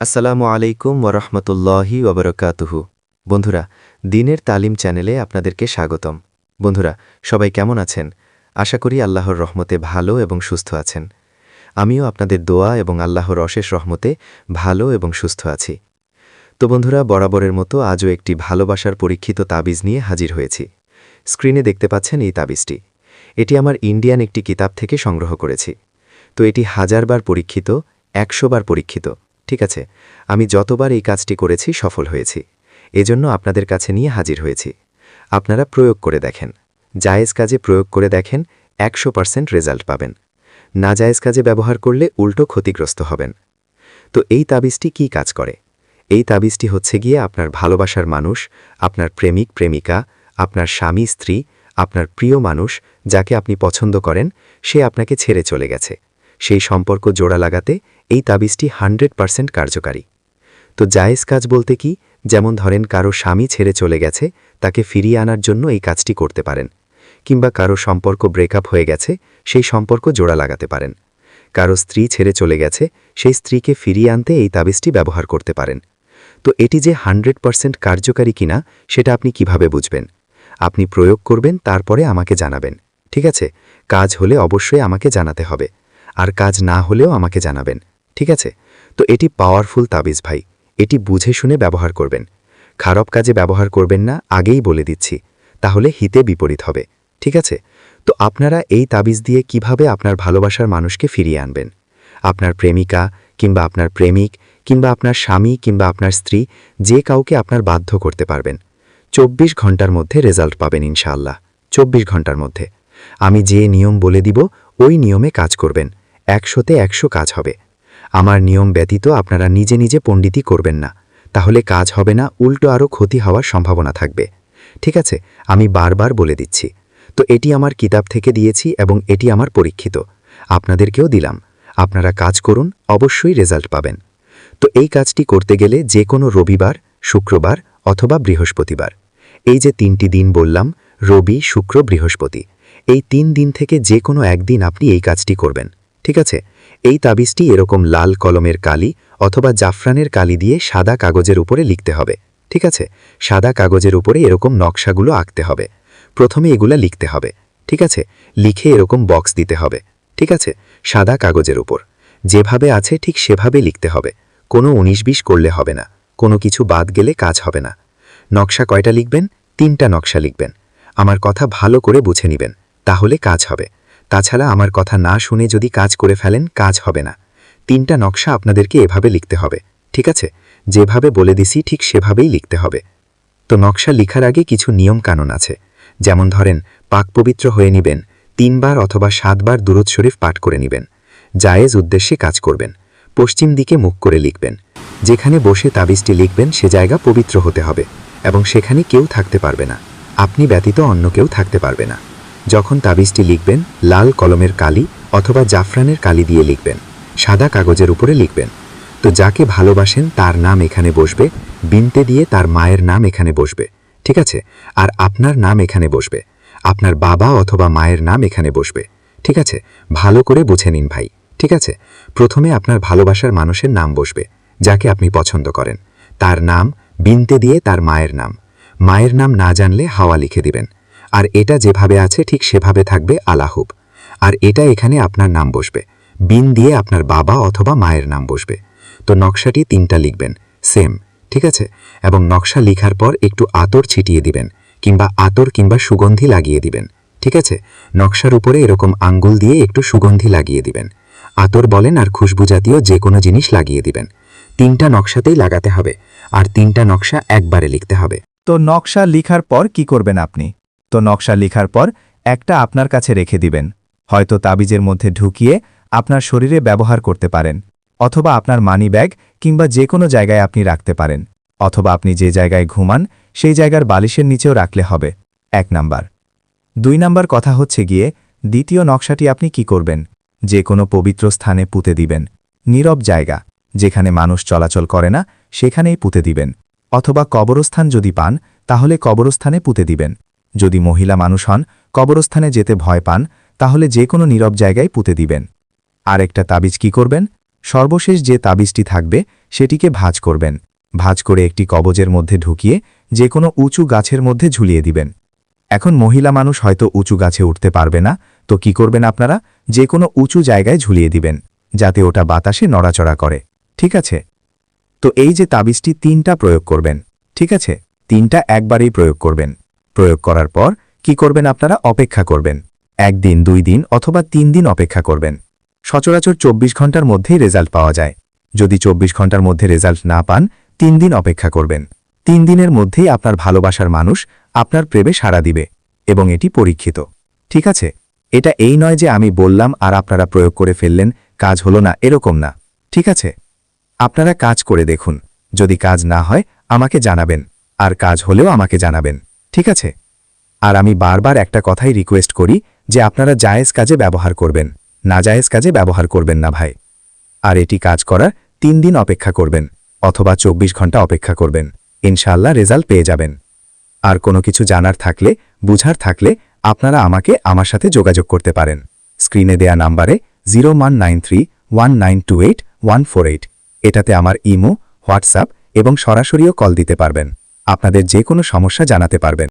আসসালামু আলাইকুম ওরহমতুল্লাহি ওবরকাতুহু বন্ধুরা, দিনের তালিম চ্যানেলে আপনাদেরকে স্বাগতম। বন্ধুরা, সবাই কেমন আছেন? আশা করি আল্লাহর রহমতে ভালো এবং সুস্থ আছেন। আমিও আপনাদের দোয়া এবং আল্লাহর অশেষ রহমতে ভালো এবং সুস্থ আছি। তো বন্ধুরা, বরাবরের মতো আজও একটি ভালোবাসার পরীক্ষিত তাবিজ নিয়ে হাজির হয়েছি। স্ক্রিনে দেখতে পাচ্ছেন এই তাবিজটি। এটি আমার ইন্ডিয়ান একটি কিতাব থেকে সংগ্রহ করেছি। তো এটি হাজারবার পরীক্ষিত, একশোবার পরীক্ষিত। ঠিক আছে, আমি যতবার এই কাজটি করেছি সফল হয়েছি। এজন্য আপনাদের কাছে নিয়ে হাজির হয়েছি। আপনারা প্রয়োগ করে দেখেন। জায়েজ কাজে প্রয়োগ করে দেখেন, একশো পার্সেন্ট রেজাল্ট পাবেন। না জায়েজ কাজে ব্যবহার করলে উল্টো ক্ষতিগ্রস্ত হবেন। তো এই তাবিজটি কি কাজ করে? এই তাবিজটি হচ্ছে গিয়ে আপনার ভালোবাসার মানুষ, আপনার প্রেমিক, প্রেমিকা, আপনার স্বামী, স্ত্রী, আপনার প্রিয় মানুষ যাকে আপনি পছন্দ করেন, সে আপনাকে ছেড়ে চলে গেছে। সেই সম্পর্ক জোড়া লাগাতে এই তাবিজটি হান্ড্রেড পার্সেন্ট কার্যকারী। তো জায়েজ কাজ বলতে কি? যেমন ধরেন কারও স্বামী ছেড়ে চলে গেছে, তাকে ফিরিয়ে আনার জন্য এই কাজটি করতে পারেন। কিংবা কারও সম্পর্ক ব্রেকআপ হয়ে গেছে, সেই সম্পর্ক জোড়া লাগাতে পারেন। কারও স্ত্রী ছেড়ে চলে গেছে, সেই স্ত্রীকে ফিরিয়ে আনতে এই তাবিজটি ব্যবহার করতে পারেন। তো এটি যে হান্ড্রেড পার্সেন্ট কার্যকারী কিনা, সেটা আপনি কীভাবে বুঝবেন? আপনি প্রয়োগ করবেন, তারপরে আমাকে জানাবেন। ঠিক আছে? কাজ হলে অবশ্যই আমাকে জানাতে হবে। আর কাজ না হলেও আমাকে জানাবেন, ঠিক আছে? তো এটি পাওয়ারফুল তাবিজ ভাই, এটি বুঝে শুনে ব্যবহার করবেন। খারাপ কাজে ব্যবহার করবেন না, আগেই বলে দিচ্ছি, তাহলে হিতে বিপরীত হবে, ঠিক আছে? তো আপনারা এই তাবিজ দিয়ে কীভাবে আপনার ভালোবাসার মানুষকে ফিরিয়ে আনবেন? আপনার প্রেমিকা কিংবা আপনার প্রেমিক কিংবা আপনার স্বামী কিংবা আপনার স্ত্রী, যে কাউকে আপনার বাধ্য করতে পারবেন। চব্বিশ ঘণ্টার মধ্যে রেজাল্ট পাবেন ইনশাআল্লাহ, চব্বিশ ঘণ্টার মধ্যে। আমি যে নিয়ম বলে দিব, ওই নিয়মে কাজ করবেন। একশোতে একশো কাজ হবে। আমার নিয়ম ব্যতীত আপনারা নিজে নিজে পণ্ডিতই করবেন না। তাহলে কাজ হবে না, উল্টো আরও ক্ষতি হওয়ার সম্ভাবনা থাকবে। ঠিক আছে, আমি বারবার বলে দিচ্ছি। তো এটি আমার কিতাব থেকে দিয়েছি এবং এটি আমার পরীক্ষিত। আপনাদেরকেও দিলাম। আপনারা কাজ করুন, অবশ্যই রেজাল্ট পাবেন। তো এই কাজটি করতে গেলে যে কোনো রবিবার, শুক্রবার অথবা বৃহস্পতিবার। এই যে তিনটি দিন বললাম, রবি, শুক্র, বৃহস্পতি। এই তিন দিন থেকে যে কোনো একদিন আপনি এই কাজটি করবেন। ঠিক আছে? এই তাবিজটি এরকম লাল কলমের কালি অথবা জাফরানের কালি দিয়ে সাদা কাগজের উপরে লিখতে হবে, ঠিক আছে? সাদা কাগজের উপরে এরকম নকশাগুলো আঁকতে হবে। প্রথমে এগুলা লিখতে হবে, ঠিক আছে? লিখে এরকম বক্স দিতে হবে, ঠিক আছে? সাদা কাগজের উপর। যেভাবে আছে ঠিক সেভাবে লিখতে হবে। কোনো উনিশ বিশ করলে হবে না। কোনো কিছু বাদ গেলে কাজ হবে না। নকশা কয়টা লিখবেন? তিনটা নকশা লিখবেন। আমার কথা ভালো করে বুঝে নিবেন, তাহলে কাজ হবে। তাছাড়া আমার কথা না শুনে যদি কাজ করে ফেলেন, কাজ হবে না। তিনটা নকশা আপনাদেরকে এভাবে লিখতে হবে, ঠিক আছে? যেভাবে বলে দিছি, ঠিক সেভাবেই লিখতে হবে। তো নকশা লিখার আগে কিছু নিয়ম কানুন আছে। যেমন ধরেন, পাক পবিত্র হয়ে নিবেন, তিনবার অথবা সাতবার দুরুদ শরীফ পাঠ করে নিবেন। জায়েজ উদ্দেশ্যে কাজ করবেন। পশ্চিম দিকে মুখ করে লিখবেন। যেখানে বসে তাবিজটি লিখবেন, সে জায়গা পবিত্র হতে হবে এবং সেখানে কেউ থাকতে পারবে না। আপনি ব্যতীত অন্য কেউ থাকতে পারবে না। যখন তাবিজটি লিখবেন, লাল কলমের কালি অথবা জাফরানের কালি দিয়ে লিখবেন, সাদা কাগজের উপরে লিখবেন। তো যাকে ভালোবাসেন তার নাম এখানে বসবে, বিনতে দিয়ে তার মায়ের নাম এখানে বসবে, ঠিক আছে? আর আপনার নাম এখানে বসবে, আপনার বাবা অথবা মায়ের নাম এখানে বসবে, ঠিক আছে? ভালো করে বুঝে নিন ভাই, ঠিক আছে? প্রথমে আপনার ভালোবাসার মানুষের নাম বসবে, যাকে আপনি পছন্দ করেন। তার নাম, বিনতে দিয়ে তার মায়ের নাম। মায়ের নাম না জানলে হাওয়া লিখে দিবেন। আর এটা যেভাবে আছে, ঠিক সেভাবে থাকবে আলাহুব। আর এটা এখানে আপনার নাম বসবে। বিন দিয়ে আপনার বাবা অথবা মায়ের নাম বসবে। তো নকশাটি তিনটা লিখবেন, সেম, ঠিক আছে? এবং নকশা লিখার পর একটু আতর ছিটিয়ে দিবেন, কিংবা আতর কিংবা সুগন্ধি লাগিয়ে দিবেন, ঠিক আছে? নকশার উপরে এরকম আঙ্গুল দিয়ে একটু সুগন্ধি লাগিয়ে দিবেন। আতর বলেন আর খুশবু জাতীয় যে কোনো জিনিস লাগিয়ে দিবেন। তিনটা নকশাতেই লাগাতে হবে, আর তিনটা নকশা একবারে লিখতে হবে। তো নকশা লিখার পর কি করবেন আপনি? তো নকশা লিখার পর একটা আপনার কাছে রেখে দিবেন। হয়তো তাবিজের মধ্যে ঢুকিয়ে আপনার শরীরে ব্যবহার করতে পারেন, অথবা আপনার মানি ব্যাগ কিংবা যে কোনো জায়গায় আপনি রাখতে পারেন, অথবা আপনি যে জায়গায় ঘুমান, সেই জায়গার বালিশের নিচেও রাখলে হবে। এক নাম্বার। দুই নাম্বার কথা হচ্ছে গিয়ে, দ্বিতীয় নকশাটি আপনি কি করবেন? যে কোনো পবিত্র স্থানে পুঁতে দিবেন। নীরব জায়গা, যেখানে মানুষ চলাচল করে না, সেখানেই পুঁতে দিবেন। অথবা কবরস্থান যদি পান, তাহলে কবরস্থানে পুঁতে দিবেন। যদি মহিলা মানুষ হন, কবরস্থানে যেতে ভয় পান, তাহলে যে কোনো নীরব জায়গায় পুঁতে দিবেন। আরেকটা তাবিজ কি করবেন? সর্বশেষ যে তাবিজটি থাকবে, সেটিকে ভাঁজ করবেন। ভাজ করে একটি কবজের মধ্যে ঢুকিয়ে যে কোনো উঁচু গাছের মধ্যে ঝুলিয়ে দিবেন। এখন মহিলা মানুষ হয়তো উঁচু গাছে উঠতে পারবে না, তো কি করবেন আপনারা? যে কোনো উঁচু জায়গায় ঝুলিয়ে দিবেন, যাতে ওটা বাতাসে নড়াচড়া করে। ঠিক আছে? তো এই যে তাবিজটি তিনটা প্রয়োগ করবেন। ঠিক আছে? তিনটা একবারেই প্রয়োগ করবেন। প্রয়োগ করার পর কি করবেন আপনারা? অপেক্ষা করবেন। একদিন, দুই দিন অথবা তিন দিন অপেক্ষা করবেন। সচরাচর চব্বিশ ঘণ্টার মধ্যেই রেজাল্ট পাওয়া যায়। যদি চব্বিশ ঘণ্টার মধ্যে রেজাল্ট না পান, তিন দিন অপেক্ষা করবেন। তিন দিনের মধ্যেই আপনার ভালোবাসার মানুষ আপনার প্রেমে সাড়া দিবে এবং এটি পরীক্ষিত। ঠিক আছে? এটা এই নয় যে আমি বললাম আর আপনারা প্রয়োগ করে ফেললেন, কাজ হলো না, এরকম না। ঠিক আছে? আপনারা কাজ করে দেখুন। যদি কাজ না হয়, আমাকে জানাবেন। আর কাজ হলেও আমাকে জানাবেন। ঠিক আছে? আর আমি বারবার একটা কথাই রিকোয়েস্ট করি যে আপনারা জায়েজ কাজে ব্যবহার করবেন, না জায়েজ কাজে ব্যবহার করবেন না ভাই। আর এটি কাজ করার তিন দিন অপেক্ষা করবেন, অথবা চব্বিশ ঘণ্টা অপেক্ষা করবেন। ইনশাল্লাহ রেজাল্ট পেয়ে যাবেন। আর কোনো কিছু জানার থাকলে, বুঝার থাকলে আপনারা আমাকে আমার সাথে যোগাযোগ করতে পারেন। স্ক্রিনে দেয়া নাম্বারে জিরো ওয়ান এটাতে আমার ইমো, হোয়াটসঅ্যাপ এবং সরাসরিও কল দিতে পারবেন। আপনাদের যে কোনো সমস্যা জানাতে পারবেন।